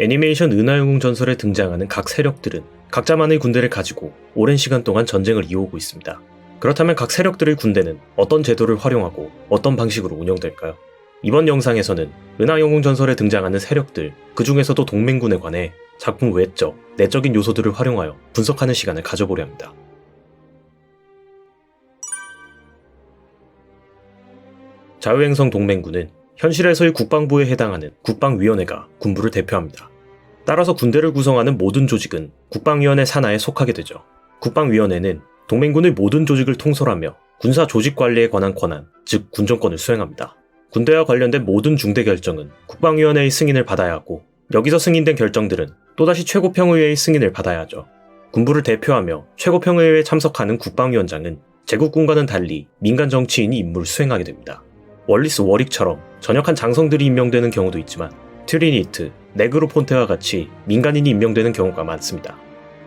애니메이션 은하영웅 전설에 등장하는 각 세력들은 각자만의 군대를 가지고 오랜 시간 동안 전쟁을 이어오고 있습니다. 그렇다면 각 세력들의 군대는 어떤 제도를 활용하고 어떤 방식으로 운영될까요? 이번 영상에서는 은하영웅 전설에 등장하는 세력들, 그 중에서도 동맹군에 관해 작품 외적, 내적인 요소들을 활용하여 분석하는 시간을 가져보려 합니다. 자유행성 동맹군은 현실에서의 국방부에 해당하는 국방위원회가 군부를 대표합니다. 따라서 군대를 구성하는 모든 조직은 국방위원회 산하에 속하게 되죠. 국방위원회는 동맹군의 모든 조직을 통솔하며 군사 조직 관리에 관한 권한, 즉 군정권을 수행합니다. 군대와 관련된 모든 중대 결정은 국방위원회의 승인을 받아야 하고 여기서 승인된 결정들은 또다시 최고평의회의 승인을 받아야 하죠. 군부를 대표하며 최고평의회에 참석하는 국방위원장은 제국군과는 달리 민간 정치인이 임무를 수행하게 됩니다. 월리스 워릭처럼 전역한 장성들이 임명되는 경우도 있지만 트리니트, 네그로폰테와 같이 민간인이 임명되는 경우가 많습니다.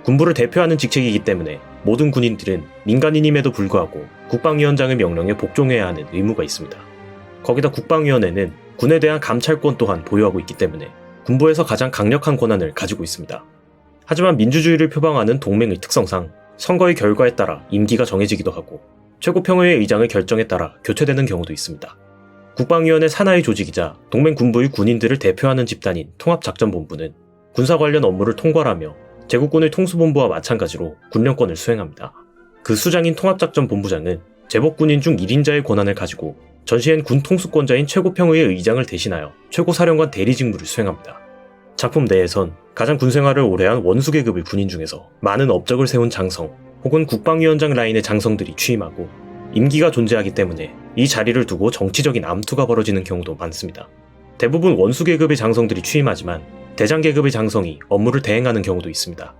군부를 대표하는 직책이기 때문에 모든 군인들은 민간인임에도 불구하고 국방위원장의 명령에 복종해야 하는 의무가 있습니다. 거기다 국방위원회는 군에 대한 감찰권 또한 보유하고 있기 때문에 군부에서 가장 강력한 권한을 가지고 있습니다. 하지만 민주주의를 표방하는 동맹의 특성상 선거의 결과에 따라 임기가 정해지기도 하고 최고평의회 의장의 결정에 따라 교체되는 경우도 있습니다. 국방위원회 산하의 조직이자 동맹 군부의 군인들을 대표하는 집단인 통합작전본부는 군사 관련 업무를 통괄하며 제국군의 통수본부와 마찬가지로 군령권을 수행합니다. 그 수장인 통합작전본부장은 제복군인 중 1인자의 권한을 가지고 전시엔 군 통수권자인 최고평의회 의장을 대신하여 최고사령관 대리 직무를 수행합니다. 작품 내에선 가장 군 생활을 오래한 원수계급의 군인 중에서 많은 업적을 세운 장성 혹은 국방위원장 라인의 장성들이 취임하고 임기가 존재하기 때문에 이 자리를 두고 정치적인 암투가 벌어지는 경우도 많습니다. 대부분 원수 계급의 장성들이 취임하지만 대장 계급의 장성이 업무를 대행하는 경우도 있습니다.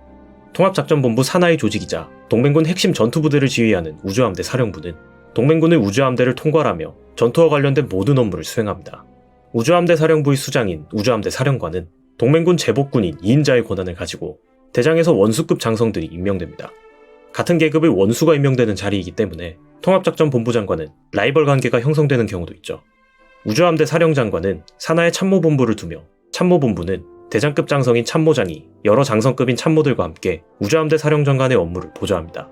통합작전본부 산하의 조직이자 동맹군 핵심 전투부대를 지휘하는 우주함대 사령부는 동맹군의 우주함대를 통괄하며 전투와 관련된 모든 업무를 수행합니다. 우주함대 사령부의 수장인 우주함대 사령관은 동맹군 제복군인 2인자의 권한을 가지고 대장에서 원수급 장성들이 임명됩니다. 같은 계급의 원수가 임명되는 자리이기 때문에 통합작전 본부장관은 라이벌 관계가 형성되는 경우도 있죠. 우주함대 사령장관은 산하의 참모본부를 두며 참모본부는 대장급 장성인 참모장이 여러 장성급인 참모들과 함께 우주함대 사령장관의 업무를 보좌합니다.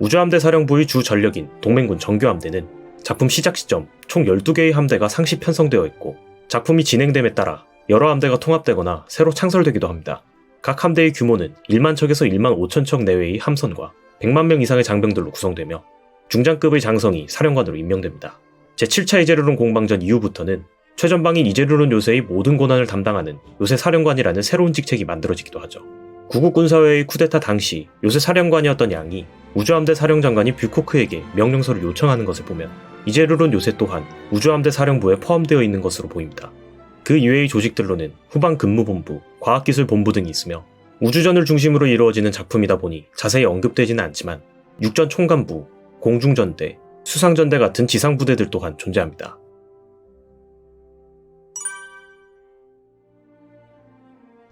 우주함대 사령부의 주 전력인 동맹군 정규함대는 작품 시작 시점 총 12개의 함대가 상시 편성되어 있고 작품이 진행됨에 따라 여러 함대가 통합되거나 새로 창설되기도 합니다. 각 함대의 규모는 1만 척에서 1만 5천 척 내외의 함선과 100만 명 이상의 장병들로 구성되며 중장급의 장성이 사령관으로 임명됩니다. 제7차 이제르론 공방전 이후부터는 최전방인 이제르론 요새의 모든 권한을 담당하는 요새 사령관이라는 새로운 직책이 만들어지기도 하죠. 구국군사회의 쿠데타 당시 요새 사령관이었던 양이 우주함대 사령장관이 뷰코크에게 명령서를 요청하는 것을 보면 이제르론 요새 또한 우주함대 사령부에 포함되어 있는 것으로 보입니다. 그 이외의 조직들로는 후방 근무본부, 과학기술본부 등이 있으며 우주전을 중심으로 이루어지는 작품이다 보니 자세히 언급되지는 않지만 육전 총관부, 공중전대, 수상전대 같은 지상부대들 또한 존재합니다.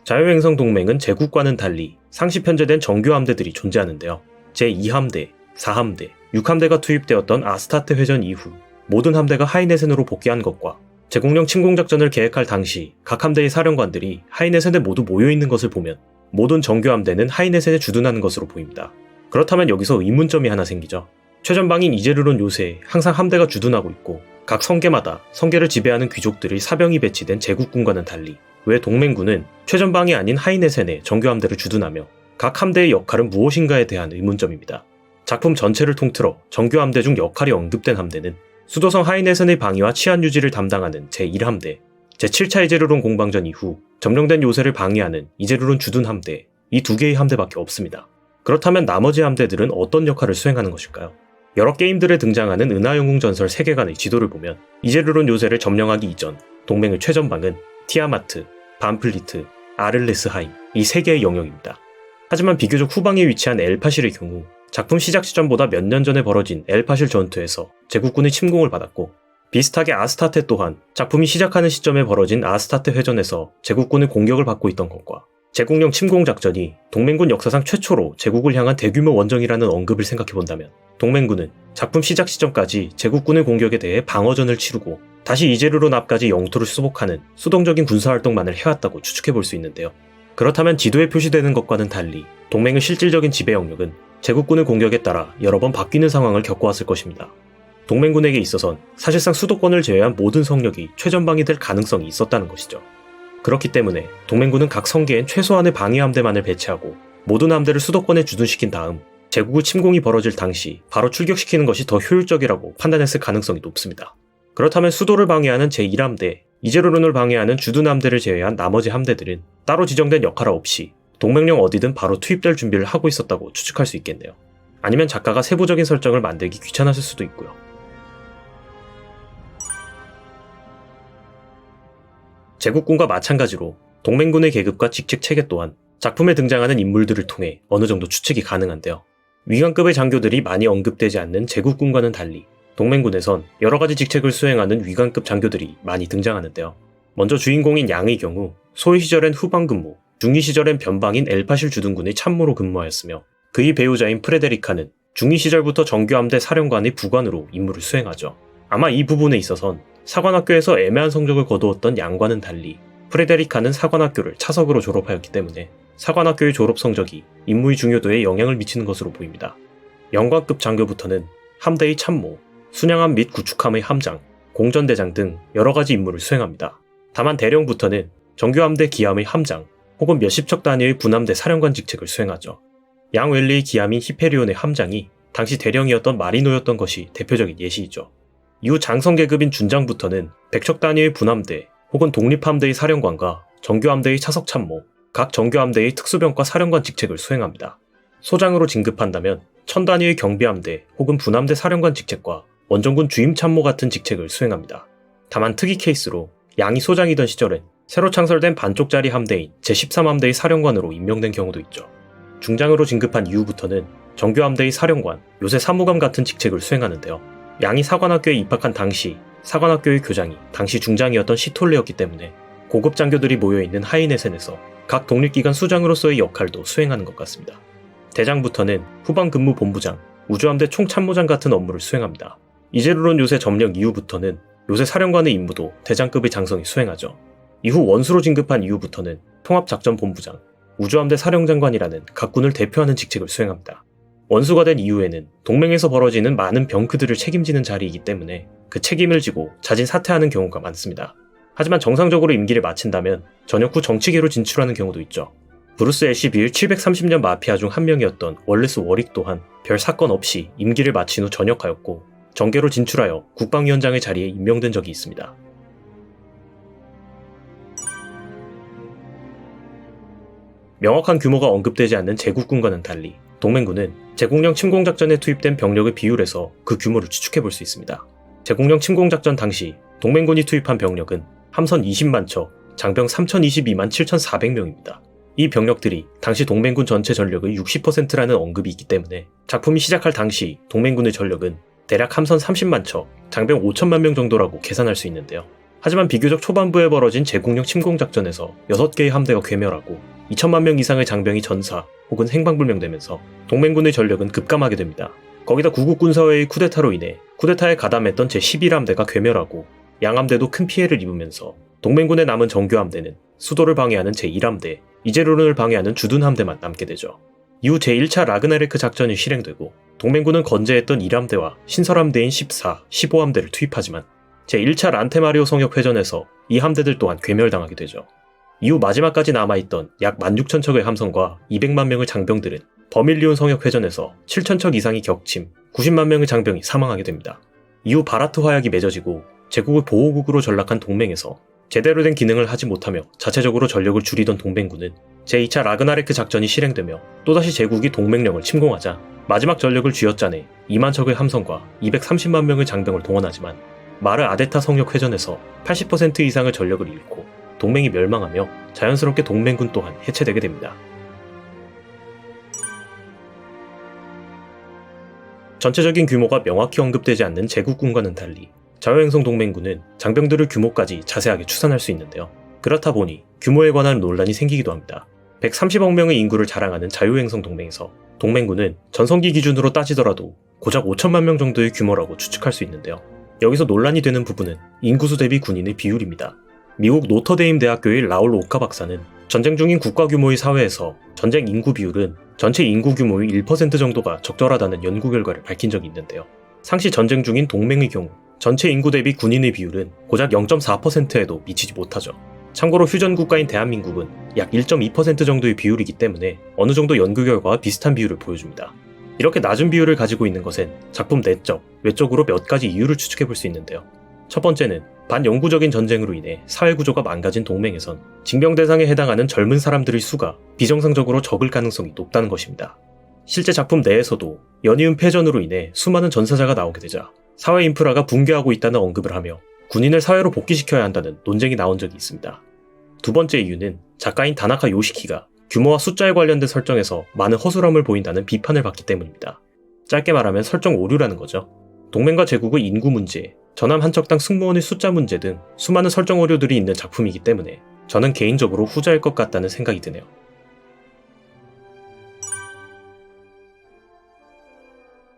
자유행성 동맹은 제국과는 달리 상시 편제된 정규 함대들이 존재하는데요. 제2함대, 4함대, 6함대가 투입되었던 아스타트 회전 이후 모든 함대가 하이네센으로 복귀한 것과 제국령 침공작전을 계획할 당시 각 함대의 사령관들이 하이네센에 모두 모여있는 것을 보면 모든 정규 함대는 하이네센에 주둔하는 것으로 보입니다. 그렇다면 여기서 의문점이 하나 생기죠. 최전방인 이제르론 요새에 항상 함대가 주둔하고 있고 각 성계마다 성계를 지배하는 귀족들의 사병이 배치된 제국군과는 달리 왜 동맹군은 최전방이 아닌 하이네센에 정규 함대를 주둔하며 각 함대의 역할은 무엇인가에 대한 의문점입니다. 작품 전체를 통틀어 정규 함대 중 역할이 언급된 함대는 수도성 하이네센의 방위와 치안 유지를 담당하는 제1함대, 제7차 이제르론 공방전 이후 점령된 요새를 방위하는 이제르론 주둔 함대, 이 두 개의 함대밖에 없습니다. 그렇다면 나머지 함대들은 어떤 역할을 수행하는 것일까요? 여러 게임들에 등장하는 은하영웅 전설 세계관의 지도를 보면 이제르론 요새를 점령하기 이전 동맹의 최전방은 티아마트, 반플리트, 아를레스하임 이 세 개의 영역입니다. 하지만 비교적 후방에 위치한 엘파실의 경우 작품 시작 시점보다 몇 년 전에 벌어진 엘파실 전투에서 제국군의 침공을 받았고 비슷하게 아스타테 또한 작품이 시작하는 시점에 벌어진 아스타테 회전에서 제국군의 공격을 받고 있던 것과 제국령 침공 작전이 동맹군 역사상 최초로 제국을 향한 대규모 원정이라는 언급을 생각해본다면 동맹군은 작품 시작 시점까지 제국군의 공격에 대해 방어전을 치르고 다시 이제르론 앞까지 영토를 수복하는 수동적인 군사활동만을 해왔다고 추측해볼 수 있는데요. 그렇다면 지도에 표시되는 것과는 달리 동맹의 실질적인 지배 영역은 제국군의 공격에 따라 여러 번 바뀌는 상황을 겪어왔을 것입니다. 동맹군에게 있어선 사실상 수도권을 제외한 모든 성역이 최전방이 될 가능성이 있었다는 것이죠. 그렇기 때문에 동맹군은 각 성계엔 최소한의 방위 함대만을 배치하고 모든 함대를 수도권에 주둔시킨 다음 제국의 침공이 벌어질 당시 바로 출격시키는 것이 더 효율적이라고 판단했을 가능성이 높습니다. 그렇다면 수도를 방해하는 제1함대, 이제로론을 방해하는 주둔 함대를 제외한 나머지 함대들은 따로 지정된 역할 없이 동맹령 어디든 바로 투입될 준비를 하고 있었다고 추측할 수 있겠네요. 아니면 작가가 세부적인 설정을 만들기 귀찮았을 수도 있고요. 제국군과 마찬가지로 동맹군의 계급과 직책 체계 또한 작품에 등장하는 인물들을 통해 어느 정도 추측이 가능한데요. 위관급의 장교들이 많이 언급되지 않는 제국군과는 달리 동맹군에선 여러 가지 직책을 수행하는 위관급 장교들이 많이 등장하는데요. 먼저 주인공인 양의 경우 소위 시절엔 후방 근무, 중위 시절엔 변방인 엘파실 주둔군의 참모로 근무하였으며 그의 배우자인 프레데리카는 중위 시절부터 정규함대 사령관의 부관으로 임무를 수행하죠. 아마 이 부분에 있어선 사관학교에서 애매한 성적을 거두었던 양과는 달리 프레데리카는 사관학교를 차석으로 졸업하였기 때문에 사관학교의 졸업 성적이 임무의 중요도에 영향을 미치는 것으로 보입니다. 영관급 장교부터는 함대의 참모, 순양함 및 구축함의 함장, 공전대장 등 여러 가지 임무를 수행합니다. 다만 대령부터는 정규함대 기함의 함장 혹은 몇십 척 단위의 분함대 사령관 직책을 수행하죠. 양웰리의 기함인 히페리온의 함장이 당시 대령이었던 마리노였던 것이 대표적인 예시이죠. 이후 장성계급인 준장부터는 백척 단위의 분함대 혹은 독립함대의 사령관과 정규함대의 차석참모, 각 정규함대의 특수병과 사령관 직책을 수행합니다. 소장으로 진급한다면 천 단위의 경비함대 혹은 분함대 사령관 직책과 원정군 주임참모 같은 직책을 수행합니다. 다만 특이 케이스로 양이 소장이던 시절엔 새로 창설된 반쪽짜리 함대인 제13함대의 사령관으로 임명된 경우도 있죠. 중장으로 진급한 이후부터는 정규함대의 사령관, 요새 사무감 같은 직책을 수행하는데요. 양이 사관학교에 입학한 당시 사관학교의 교장이 당시 중장이었던 시톨레였기 때문에 고급 장교들이 모여있는 하이네센에서 각 독립기관 수장으로서의 역할도 수행하는 것 같습니다. 대장부터는 후방 근무 본부장, 우주함대 총참모장 같은 업무를 수행합니다. 이제르론 요새 점령 이후부터는 요새 사령관의 임무도 대장급의 장성이 수행하죠. 이후 원수로 진급한 이후부터는 통합작전본부장, 우주함대 사령장관이라는 각군을 대표하는 직책을 수행합니다. 원수가 된 이후에는 동맹에서 벌어지는 많은 병크들을 책임지는 자리이기 때문에 그 책임을 지고 자진 사퇴하는 경우가 많습니다. 하지만 정상적으로 임기를 마친다면 전역 후 정치계로 진출하는 경우도 있죠. 브루스 애쉬 빌 730년 마피아 중 한 명이었던 월레스 워릭 또한 별 사건 없이 임기를 마친 후 전역하였고 정계로 진출하여 국방위원장의 자리에 임명된 적이 있습니다. 명확한 규모가 언급되지 않는 제국군과는 달리 동맹군은 제국령 침공 작전에 투입된 병력의 비율에서 그 규모를 추측해 볼 수 있습니다. 제국령 침공 작전 당시 동맹군이 투입한 병력은 함선 20만 척, 장병 3022만 7,400명입니다. 이 병력들이 당시 동맹군 전체 전력의 60%라는 언급이 있기 때문에 작품이 시작할 당시 동맹군의 전력은 대략 함선 30만 척, 장병 5천만 명 정도라고 계산할 수 있는데요. 하지만 비교적 초반부에 벌어진 제국령 침공 작전에서 6개의 함대가 괴멸하고 2천만 명 이상의 장병이 전사 혹은 행방불명되면서 동맹군의 전력은 급감하게 됩니다. 거기다 구국군사회의 쿠데타로 인해 쿠데타에 가담했던 제11함대가 괴멸하고 양함대도 큰 피해를 입으면서 동맹군에 남은 정규함대는 수도를 방해하는 제1함대, 이제르론을 방해하는 주둔함대만 남게 되죠. 이후 제1차 라그나레크 작전이 실행되고 동맹군은 건재했던 1함대와 신설함대인 14, 15함대를 투입하지만 제1차 란테마리오 성역 회전에서 이 함대들 또한 괴멸당하게 되죠. 이후 마지막까지 남아있던 약 16,000척의 함선과 200만 명의 장병들은 버밀리온 성역 회전에서 7,000척 이상이 격침, 90만 명의 장병이 사망하게 됩니다. 이후 바라트 화약이 맺어지고 제국의 보호국으로 전락한 동맹에서 제대로 된 기능을 하지 못하며 자체적으로 전력을 줄이던 동맹군은 제2차 라그나레크 작전이 실행되며 또다시 제국이 동맹령을 침공하자 마지막 전력을 쥐어짜내 2만 척의 함선과 230만 명의 장병을 동원하지만 마르 아데타 성역 회전에서 80% 이상의 전력을 잃고 동맹이 멸망하며 자연스럽게 동맹군 또한 해체되게 됩니다. 전체적인 규모가 명확히 언급되지 않는 제국군과는 달리 자유행성 동맹군은 장병들의 규모까지 자세하게 추산할 수 있는데요. 그렇다 보니 규모에 관한 논란이 생기기도 합니다. 130억 명의 인구를 자랑하는 자유행성 동맹에서 동맹군은 전성기 기준으로 따지더라도 고작 5천만 명 정도의 규모라고 추측할 수 있는데요. 여기서 논란이 되는 부분은 인구수 대비 군인의 비율입니다. 미국 노터데임 대학교의 라울 오카 박사는 전쟁 중인 국가 규모의 사회에서 전쟁 인구 비율은 전체 인구 규모의 1% 정도가 적절하다는 연구 결과를 밝힌 적이 있는데요. 상시 전쟁 중인 동맹의 경우 전체 인구 대비 군인의 비율은 고작 0.4%에도 미치지 못하죠. 참고로 휴전 국가인 대한민국은 약 1.2% 정도의 비율이기 때문에 어느 정도 연구 결과와 비슷한 비율을 보여줍니다. 이렇게 낮은 비율을 가지고 있는 것은 작품 내적, 외적으로 몇 가지 이유를 추측해 볼 수 있는데요. 첫 번째는 반영구적인 전쟁으로 인해 사회 구조가 망가진 동맹에선 징병 대상에 해당하는 젊은 사람들의 수가 비정상적으로 적을 가능성이 높다는 것입니다. 실제 작품 내에서도 연이은 패전으로 인해 수많은 전사자가 나오게 되자 사회 인프라가 붕괴하고 있다는 언급을 하며 군인을 사회로 복귀시켜야 한다는 논쟁이 나온 적이 있습니다. 두 번째 이유는 작가인 다나카 요시키가 규모와 숫자에 관련된 설정에서 많은 허술함을 보인다는 비판을 받기 때문입니다. 짧게 말하면 설정 오류라는 거죠. 동맹과 제국의 인구 문제, 전함 한 척당 승무원의 숫자 문제 등 수많은 설정 오류들이 있는 작품이기 때문에 저는 개인적으로 후자일 것 같다는 생각이 드네요.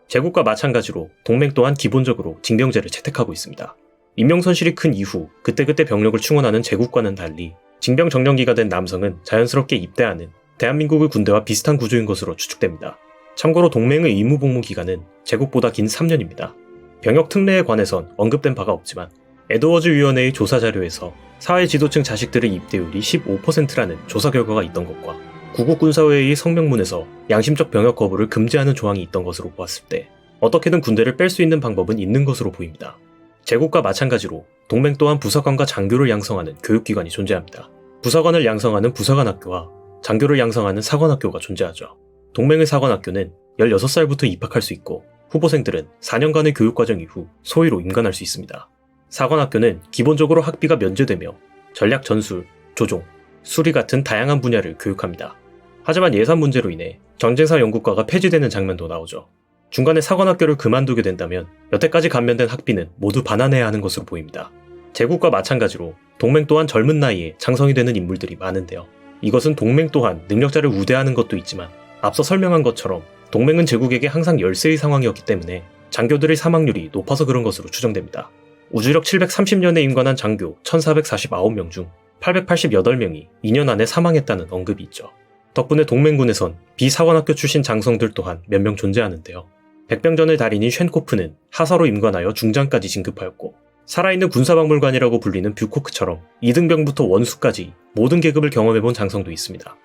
제국과 마찬가지로 동맹 또한 기본적으로 징병제를 채택하고 있습니다. 인명손실이 큰 이후 그때그때 병력을 충원하는 제국과는 달리 징병 정년기가 된 남성은 자연스럽게 입대하는 대한민국의 군대와 비슷한 구조인 것으로 추측됩니다. 참고로 동맹의 의무 복무 기간은 제국보다 긴 3년입니다. 병역 특례에 관해선 언급된 바가 없지만 에드워즈 위원회의 조사 자료에서 사회 지도층 자식들의 입대율이 15%라는 조사 결과가 있던 것과 구국 군사회의 성명문에서 양심적 병역 거부를 금지하는 조항이 있던 것으로 보았을 때 어떻게든 군대를 뺄 수 있는 방법은 있는 것으로 보입니다. 제국과 마찬가지로 동맹 또한 부사관과 장교를 양성하는 교육기관이 존재합니다. 부사관을 양성하는 부사관학교와 장교를 양성하는 사관학교가 존재하죠. 동맹의 사관학교는 16살부터 입학할 수 있고 후보생들은 4년간의 교육과정 이후 소위로 임관할 수 있습니다. 사관학교는 기본적으로 학비가 면제되며 전략 전술, 조종, 수리 같은 다양한 분야를 교육합니다. 하지만 예산 문제로 인해 전쟁사 연구과가 폐지되는 장면도 나오죠. 중간에 사관학교를 그만두게 된다면 여태까지 감면된 학비는 모두 반환해야 하는 것으로 보입니다. 제국과 마찬가지로 동맹 또한 젊은 나이에 장성이 되는 인물들이 많은데요. 이것은 동맹 또한 능력자를 우대하는 것도 있지만 앞서 설명한 것처럼 동맹은 제국에게 항상 열세의 상황이었기 때문에 장교들의 사망률이 높아서 그런 것으로 추정됩니다. 우주력 730년에 임관한 장교 1449명 중 888명이 2년 안에 사망했다는 언급이 있죠. 덕분에 동맹군에선 비사관학교 출신 장성들 또한 몇 명 존재하는데요. 백병전의 달인인 쉔코프는 하사로 임관하여 중장까지 진급하였고 살아있는 군사박물관이라고 불리는 뷰코크처럼 2등병부터 원수까지 모든 계급을 경험해본 장성도 있습니다.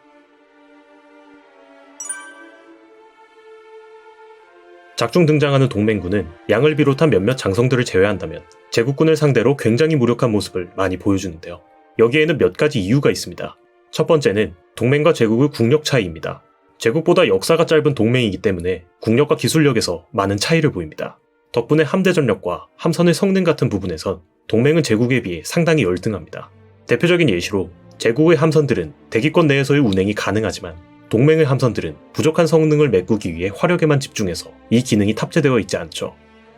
작중 등장하는 동맹군은 양을 비롯한 몇몇 장성들을 제외한다면 제국군을 상대로 굉장히 무력한 모습을 많이 보여주는데요. 여기에는 몇 가지 이유가 있습니다. 첫 번째는 동맹과 제국의 국력 차이입니다. 제국보다 역사가 짧은 동맹이기 때문에 국력과 기술력에서 많은 차이를 보입니다. 덕분에 함대 전력과 함선의 성능 같은 부분에선 동맹은 제국에 비해 상당히 열등합니다. 대표적인 예시로 제국의 함선들은 대기권 내에서의 운행이 가능하지만 동맹의 함선들은 부족한 성능을 메꾸기 위해 화력에만 집중해서 이 기능이 탑재되어 있지 않죠.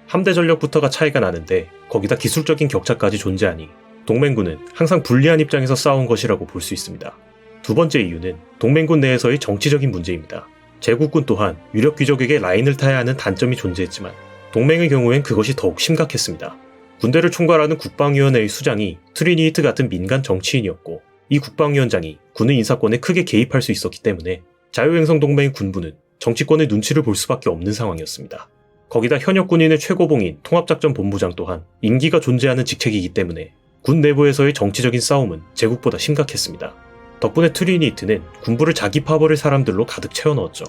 함대 전력부터가 차이가 나는데 거기다 기술적인 격차까지 존재하니 동맹군은 항상 불리한 입장에서 싸운 것이라고 볼 수 있습니다. 두 번째 이유는 동맹군 내에서의 정치적인 문제입니다. 제국군 또한 유력 귀족에게 라인을 타야 하는 단점이 존재했지만 동맹의 경우엔 그것이 더욱 심각했습니다. 군대를 총괄하는 국방위원회의 수장이 트리니히트 같은 민간 정치인이었고 이 국방위원장이 군의 인사권에 크게 개입할 수 있었기 때문에 자유행성 동맹의 군부는 정치권의 눈치를 볼 수밖에 없는 상황이었습니다. 거기다 현역 군인의 최고봉인 통합작전 본부장 또한 임기가 존재하는 직책이기 때문에 군 내부에서의 정치적인 싸움은 제국보다 심각했습니다. 덕분에 트리니히트는 군부를 자기 파벌의 사람들로 가득 채워 넣었죠.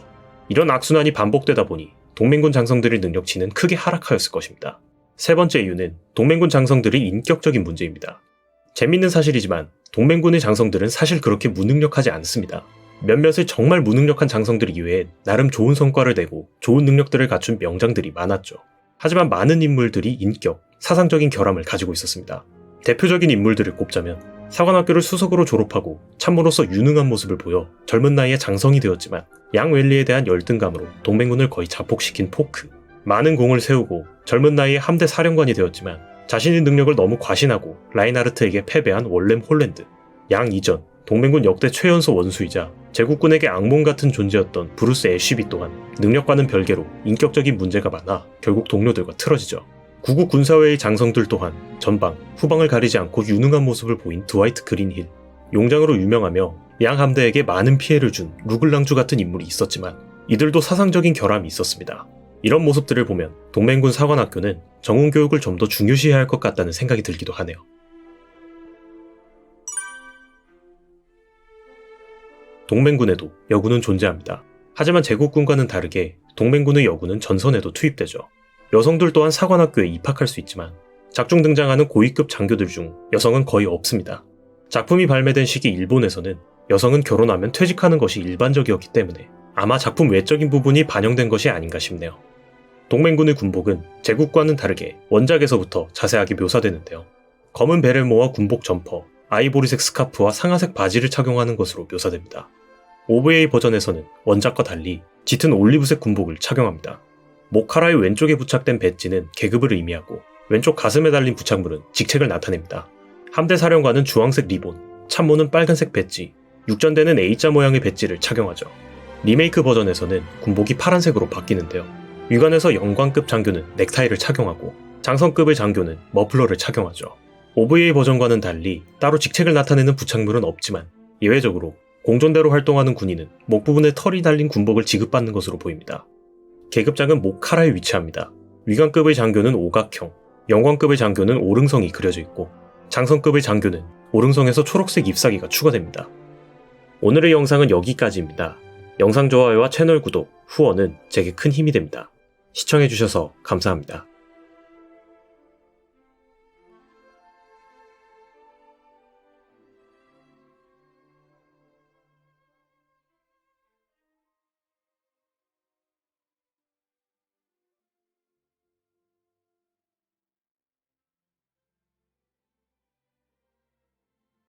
이런 악순환이 반복되다 보니 동맹군 장성들의 능력치는 크게 하락하였을 것입니다. 세 번째 이유는 동맹군 장성들의 인격적인 문제입니다. 재밌는 사실이지만 동맹군의 장성들은 사실 그렇게 무능력하지 않습니다. 몇몇의 정말 무능력한 장성들 이외에 나름 좋은 성과를 내고 좋은 능력들을 갖춘 명장들이 많았죠. 하지만 많은 인물들이 인격, 사상적인 결함을 가지고 있었습니다. 대표적인 인물들을 꼽자면 사관학교를 수석으로 졸업하고 참모로서 유능한 모습을 보여 젊은 나이에 장성이 되었지만 양웰리에 대한 열등감으로 동맹군을 거의 자폭시킨 포크. 많은 공을 세우고 젊은 나이에 함대 사령관이 되었지만 자신의 능력을 너무 과신하고 라인하르트에게 패배한 월렘 홀랜드. 양 이전 동맹군 역대 최연소 원수이자 제국군에게 악몽 같은 존재였던 브루스 애쉬비 또한 능력과는 별개로 인격적인 문제가 많아 결국 동료들과 틀어지죠. 구국 군사회의 장성들 또한 전방, 후방을 가리지 않고 유능한 모습을 보인 드와이트 그린힐, 용장으로 유명하며 양 함대에게 많은 피해를 준 루글랑주 같은 인물이 있었지만 이들도 사상적인 결함이 있었습니다. 이런 모습들을 보면 동맹군 사관학교는 정훈 교육을 좀 더 중요시해야 할 것 같다는 생각이 들기도 하네요. 동맹군에도 여군은 존재합니다. 하지만 제국군과는 다르게 동맹군의 여군은 전선에도 투입되죠. 여성들 또한 사관학교에 입학할 수 있지만 작중 등장하는 고위급 장교들 중 여성은 거의 없습니다. 작품이 발매된 시기 일본에서는 여성은 결혼하면 퇴직하는 것이 일반적이었기 때문에 아마 작품 외적인 부분이 반영된 것이 아닌가 싶네요. 동맹군의 군복은 제국과는 다르게 원작에서부터 자세하게 묘사되는데요. 검은 베레모와 군복 점퍼, 아이보리색 스카프와 상아색 바지를 착용하는 것으로 묘사됩니다. OVA 버전에서는 원작과 달리 짙은 올리브색 군복을 착용합니다. 목카라의 왼쪽에 부착된 배지는 계급을 의미하고 왼쪽 가슴에 달린 부착물은 직책을 나타냅니다. 함대 사령관은 주황색 리본, 참모는 빨간색 배지, 육전대는 A자 모양의 배지를 착용하죠. 리메이크 버전에서는 군복이 파란색으로 바뀌는데요. 위관에서 영광급 장교는 넥타이를 착용하고 장성급의 장교는 머플러를 착용하죠. OVA 버전과는 달리 따로 직책을 나타내는 부착물은 없지만 예외적으로 공존대로 활동하는 군인은 목 부분에 털이 달린 군복을 지급받는 것으로 보입니다. 계급장은 목 카라에 위치합니다. 위관급의 장교는 오각형, 영광급의 장교는 오릉성이 그려져 있고 장성급의 장교는 오릉성에서 초록색 잎사귀가 추가됩니다. 오늘의 영상은 여기까지입니다. 영상 좋아요와 채널 구독, 후원은 제게 큰 힘이 됩니다. 시청해주셔서 감사합니다.